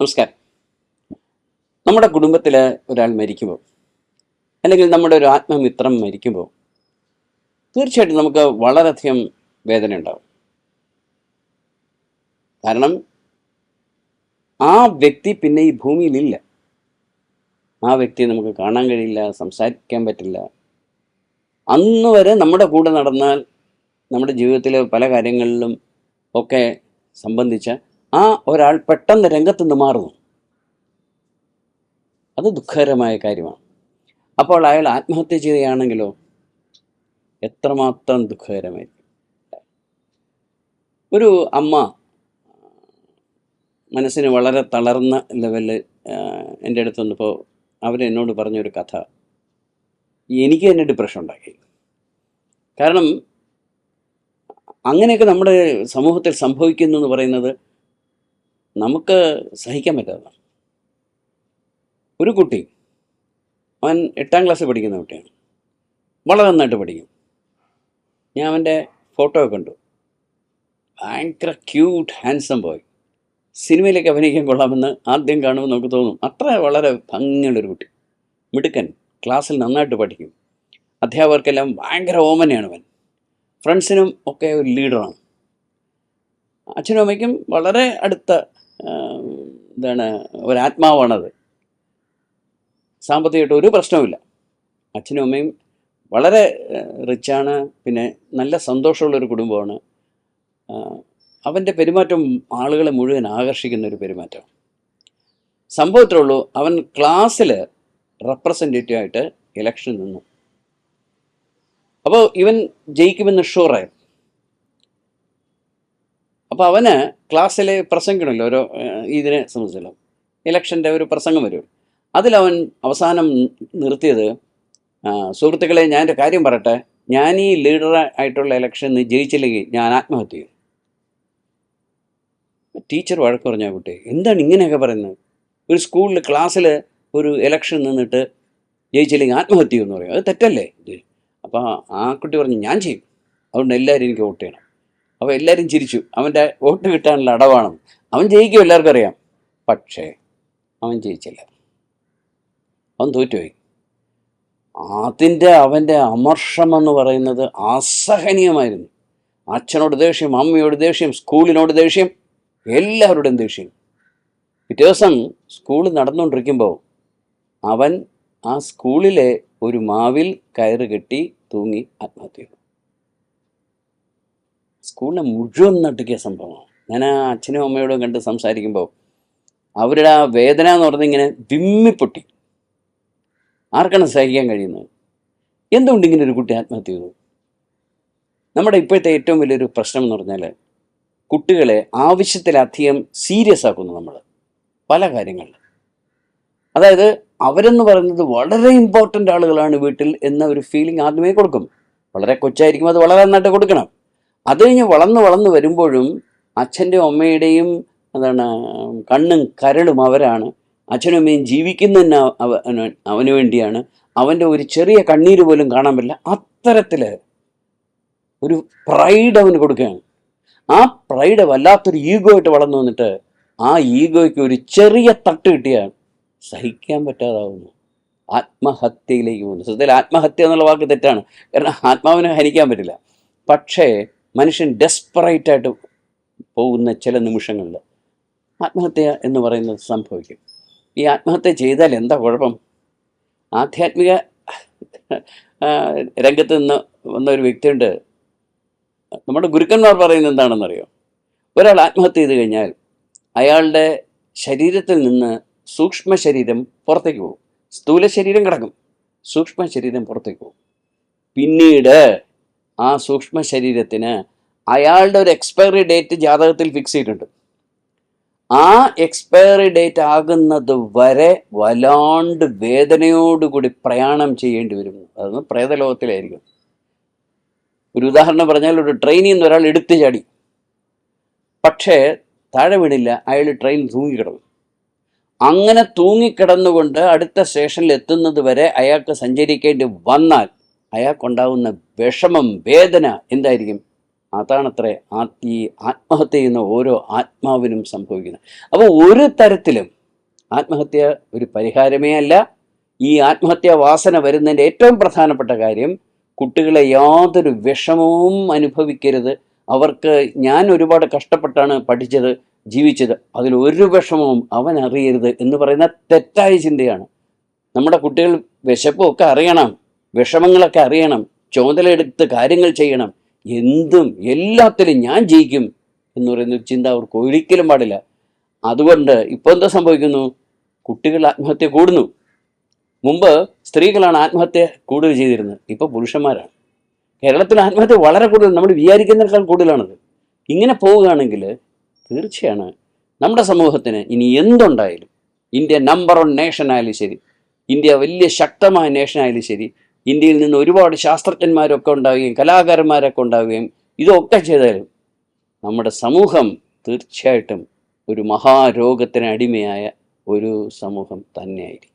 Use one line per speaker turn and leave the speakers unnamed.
നമസ്കാരം. നമ്മുടെ കുടുംബത്തിൽ ഒരാൾ മരിക്കുമ്പോൾ അല്ലെങ്കിൽ നമ്മുടെ ഒരു ആത്മമിത്രം മരിക്കുമ്പോൾ തീർച്ചയായിട്ടും നമുക്ക് വളരെയധികം വേദന ഉണ്ടാവും. കാരണം ആ വ്യക്തി പിന്നെ ഈ ഭൂമിയിലില്ല ആ വ്യക്തിയെ നമുക്ക് കാണാൻ കഴിയില്ല സംസാരിക്കാൻ പറ്റില്ല. അന്ന് വരെ നമ്മുടെ കൂടെ നടന്നാൽ നമ്മുടെ ജീവിതത്തിലെ പല കാര്യങ്ങളിലും ഒക്കെ സംബന്ധിച്ച ആ ഒരാൾ പെട്ടെന്ന് രംഗത്ത് നിന്ന് മാറുന്നു. അത് ദുഃഖകരമായ കാര്യമാണ്. അപ്പോൾ അയാൾ ആത്മഹത്യ ചെയ്യുകയാണെങ്കിലോ എത്രമാത്രം ദുഃഖകരമായിരിക്കും. ഒരു അമ്മ മനസ്സിന് വളരെ തളർന്ന ലെവലിൽ എന്റെ അടുത്ത് വന്നപ്പോൾ അവരെന്നോട് പറഞ്ഞൊരു കഥ. എനിക്ക് തന്നെ ഡിപ്രഷൻ ഉണ്ടാക്കി. കാരണം അങ്ങനെയൊക്കെ നമ്മുടെ സമൂഹത്തിൽ സംഭവിക്കുന്നു എന്ന് പറയുന്നത് നമുക്ക് സഹിക്കാൻ പറ്റാത്തതാണ്. ഒരു കുട്ടി അവൻ എട്ടാം ക്ലാസ്സിൽ പഠിക്കുന്ന കുട്ടിയാണ്. വളരെ നന്നായിട്ട് പഠിക്കും. ഞാൻ അവന്റെ ഫോട്ടോ കണ്ടു. ഭയങ്കര ക്യൂട്ട് ഹാൻസം ബോയ് സിനിമയിലേക്ക് അഭിനയിക്കാൻ കൊള്ളാമെന്ന് ആദ്യം കാണുമെന്ന് നമുക്ക് തോന്നും. അത്ര വളരെ ഭംഗിയുള്ളൊരു കുട്ടി. മിടുക്കൻ ക്ലാസ്സിൽ നന്നായിട്ട് പഠിക്കും. അധ്യാപകർക്കെല്ലാം ഭയങ്കര ഓമനയാണ് അവൻ. ഫ്രണ്ട്സിനും ഒക്കെ ഒരു ലീഡറാണ് അച്ഛനും അമ്മയ്ക്കും വളരെ അടുത്ത എന്താണ് ഒരാത്മാവാണത്. സാമ്പത്തികമായിട്ട് ഒരു പ്രശ്നവുമില്ല. അച്ഛനും അമ്മയും വളരെ റിച്ചാണ് പിന്നെ നല്ല സന്തോഷമുള്ളൊരു കുടുംബമാണ്. അവന്റെ പെരുമാറ്റം ആളുകളെ മുഴുവൻ ആകർഷിക്കുന്ന ഒരു പെരുമാറ്റം. സംഭവത്തിലുള്ളൂ അവൻ ക്ലാസ്സിൽ റെപ്രസെന്റേറ്റീവായിട്ട് ഇലക്ഷൻ നിന്നു. അപ്പോൾ ഇവൻ ജയിക്കുമെന്ന് ഷുവറായി. അപ്പോൾ അവന് ക്ലാസ്സിൽ പ്രസംഗിക്കണമല്ലോ ഓരോ ഇതിനെ സംബന്ധിച്ചല്ലോ. ഇലക്ഷന്റെ ഒരു പ്രസംഗം വരും. അതിലവൻ അവസാനം നിർത്തിയത് സുഹൃത്തുക്കളെ ഞാൻ എന്റെ കാര്യം പറയട്ടെ. ഞാൻ ഈ ലീഡർ ആയിട്ടുള്ള ഇലക്ഷന് ജയിച്ചില്ലെങ്കിൽ ഞാൻ ആത്മഹത്യ ചെയ്യും. ടീച്ചർ വഴക്ക് പറഞ്ഞ കുട്ടി എന്താണ് ഇങ്ങനെയൊക്കെ പറയുന്നത്? ഒരു സ്കൂളിൽ ക്ലാസ്സിൽ ഒരു ഇലക്ഷൻ നിന്നിട്ട് ജയിച്ചില്ലെങ്കിൽ ആത്മഹത്യ എന്ന് പറയും. അത് തെറ്റല്ലേ അപ്പോൾ ആ കുട്ടി പറഞ്ഞു ഞാൻ ചെയ്യും. അതുകൊണ്ട് എല്ലാവരും എനിക്ക് വോട്ട് ചെയ്യണം. അപ്പോൾ എല്ലാവരും ചിരിച്ചു. അവന്റെ വോട്ട് കിട്ടാനുള്ള അടവാണ്. അവൻ ജയിക്കും എല്ലാവർക്കും അറിയാം. പക്ഷേ അവൻ ജയിച്ചില്ല. അവൻ തോറ്റുപോയി. അതിന്റെ അവന്റെ അമർഷം എന്ന് പറയുന്നത് അസഹനീയമായിരുന്നു. അച്ഛനോട് ദേഷ്യം അമ്മയോട് ദേഷ്യം സ്കൂളിനോട് ദേഷ്യം എല്ലാവരോടും ദേഷ്യം. പിറ്റേ ദിവസം സ്കൂൾ നടന്നുകൊണ്ടിരിക്കുമ്പോൾ അവൻ ആ സ്കൂളിലെ ഒരു മാവിൽ കയറ് കെട്ടി തൂങ്ങി ആത്മഹത്യ ചെയ്തു. സ്കൂളിനെ മുഴുവൻ നട്ടുക്കിയ സംഭവമാണ്. ഞാൻ ആ അച്ഛനും അമ്മയോടും കണ്ട് സംസാരിക്കുമ്പോൾ അവരുടെ ആ വേദന എന്ന് പറഞ്ഞിങ്ങനെ വിമ്മിപ്പൊട്ടി. ആർക്കാണ് സഹിക്കാൻ കഴിയുന്നത്? എന്തുകൊണ്ട് ഇങ്ങനെ ഒരു കുട്ടി ആത്മഹത്യ ചെയ്തു? നമ്മുടെ ഇപ്പോഴത്തെ ഏറ്റവും വലിയൊരു പ്രശ്നം എന്ന് പറഞ്ഞാൽ കുട്ടികളെ ആവശ്യത്തിലധികം സീരിയസ് ആക്കുന്നു നമ്മൾ. പല കാര്യങ്ങളിൽ. അതായത് അവരെന്ന് പറയുന്നത് വളരെ ഇമ്പോർട്ടന്റ് ആളുകളാണ് വീട്ടിൽ എന്ന ഒരു ഫീലിംഗ് ആദ്യമേ കൊടുക്കും. വളരെ കൊച്ചായിരിക്കും അത് വളരെ നന്നായിട്ട് കൊടുക്കണം. അത് കഴിഞ്ഞ് വളർന്ന് വളർന്ന് വരുമ്പോഴും അച്ഛന്റെയും അമ്മയുടെയും എന്താണ് കണ്ണും കരളും അവരാണ്. അച്ഛനും അമ്മയും ജീവിക്കുന്ന അവ- അവന് അവന് വേണ്ടിയാണ്. അവന്റെ ഒരു ചെറിയ കണ്ണീര് പോലും കാണാൻ പറ്റില്ല. അത്തരത്തിൽ ഒരു പ്രൈഡ് അവന് കൊടുക്കുകയാണ്. ആ പ്രൈഡ് വല്ലാത്തൊരു ഈഗോ ആയിട്ട് വളർന്നു വന്നിട്ട് ആ ഈഗോയ്ക്ക് ഒരു ചെറിയ തട്ട് കിട്ടിയാൽ സഹിക്കാൻ പറ്റാതാവുന്നു. ആത്മഹത്യയിലേക്ക് പോകുന്നു. സത്യത്തിൽ ആത്മഹത്യ എന്നുള്ള വാക്ക് തെറ്റാണ്. കാരണം ആത്മാവിനെ ഹനിക്കാൻ പറ്റില്ല. പക്ഷേ മനുഷ്യൻ ഡെസ്പറേറ്റ് ആയിട്ട് പോകുന്ന ചില നിമിഷങ്ങളിൽ ആത്മഹത്യ എന്ന് പറയുന്നത് സംഭവിക്കും. ഈ ആത്മഹത്യ ചെയ്താൽ എന്താ കുഴപ്പം? ആധ്യാത്മിക രംഗത്ത് നിന്ന് വന്ന ഒരു വ്യക്തിയുണ്ട്. നമ്മുടെ ഗുരുക്കന്മാർ പറയുന്നത് എന്താണെന്നറിയോ? ഒരാൾ ആത്മഹത്യ ചെയ്ത് കഴിഞ്ഞാൽ അയാളുടെ ശരീരത്തിൽ നിന്ന് സൂക്ഷ്മ ശരീരം പുറത്തേക്ക് പോകും. സ്ഥൂല ശരീരം കിടക്കും. സൂക്ഷ്മ ശരീരം പുറത്തേക്ക് പോകും. പിന്നീട് ആ സൂക്ഷ്മ ശരീരത്തിന് അയാളുടെ ഒരു എക്സ്പയറി ഡേറ്റ് ജാതകത്തിൽ ഫിക്സ് ചെയ്തിട്ടുണ്ട്. ആ എക്സ്പയറി ഡേറ്റ് ആകുന്നത് വരെ വല്ലാണ്ട് വേദനയോടുകൂടി പ്രയാണം ചെയ്യേണ്ടി വരും. അത് പ്രേതലോകത്തിലായിരിക്കും. ഒരു ഉദാഹരണം പറഞ്ഞാൽ ഒരു ട്രെയിനിൽ നിന്ന് ഒരാൾ എടുത്തു ചാടി. പക്ഷേ താഴെ വീണില്ല അയാൾ ട്രെയിൻ തൂങ്ങിക്കിടന്നു. അങ്ങനെ തൂങ്ങിക്കിടന്നുകൊണ്ട് അടുത്ത സ്റ്റേഷനിൽ എത്തുന്നത് വരെ അയാൾക്ക് സഞ്ചരിക്കേണ്ടി വന്നാൽ അയാൾക്കുണ്ടാകുന്ന വിഷമം വേദന എന്തായിരിക്കും? അതാണത്രേ ആ ഈ ആത്മഹത്യ ചെയ്യുന്ന ഓരോ ആത്മാവിനും സംഭവിക്കുന്നത്. അപ്പോൾ ഒരു തരത്തിലും ആത്മഹത്യ ഒരു പരിഹാരമേ അല്ല. ഈ ആത്മഹത്യാ വാസന വരുന്നതിന്റെ ഏറ്റവും പ്രധാനപ്പെട്ട കാര്യം കുട്ടികളെ യാതൊരു വിഷമവും അനുഭവിക്കരുത്. അവർക്ക് ഞാൻ ഒരുപാട് കഷ്ടപ്പെട്ടാണ് പഠിച്ചത് ജീവിച്ചത്. അതിൽ ഒരു വിഷമവും അവൻ അറിയരുത് എന്ന് പറയുന്ന തെറ്റായ ചിന്തയാണ്. നമ്മുടെ കുട്ടികൾ വിശപ്പും ഒക്കെ അറിയണം. വിഷമങ്ങളൊക്കെ അറിയണം ചുമതലയെടുത്ത് കാര്യങ്ങൾ ചെയ്യണം എന്തും എല്ലാത്തിലും ഞാൻ ജയിക്കും എന്ന് പറയുന്ന ചിന്ത അവർക്ക് ഒരിക്കലും പാടില്ല. അതുകൊണ്ട് ഇപ്പോൾ എന്താ സംഭവിക്കുന്നു? കുട്ടികൾ ആത്മഹത്യ കൂടുന്നു. മുമ്പ് സ്ത്രീകളാണ് ആത്മഹത്യ കൂടുതൽ ചെയ്തിരുന്നത്. ഇപ്പോൾ പുരുഷന്മാരാണ്. കേരളത്തിൽ ആത്മഹത്യ വളരെ കൂടുതൽ നമ്മൾ വിചാരിക്കുന്നതിനേക്കാൾ കൂടുതലാണത്. ഇങ്ങനെ പോവുകയാണെങ്കിൽ തീർച്ചയാണ് നമ്മുടെ സമൂഹത്തിന് ഇനി എന്തുണ്ടായാലും ഇന്ത്യ നമ്പർ വൺ നേഷൻ ആയാലും ശരി ഇന്ത്യ വലിയ ശക്തമായ നേഷൻ ആയാലും ശരി ഇന്ത്യയിൽ നിന്ന് ഒരുപാട് ശാസ്ത്രജ്ഞന്മാരൊക്കെ ഉണ്ടാവുകയും കലാകാരന്മാരൊക്കെ ഉണ്ടാവുകയും ഇതൊക്കെ ചെയ്താലും നമ്മുടെ സമൂഹം തീർച്ചയായിട്ടും ഒരു മഹാരോഗത്തിന് അടിമയായ ഒരു സമൂഹം തന്നെയായിരിക്കും.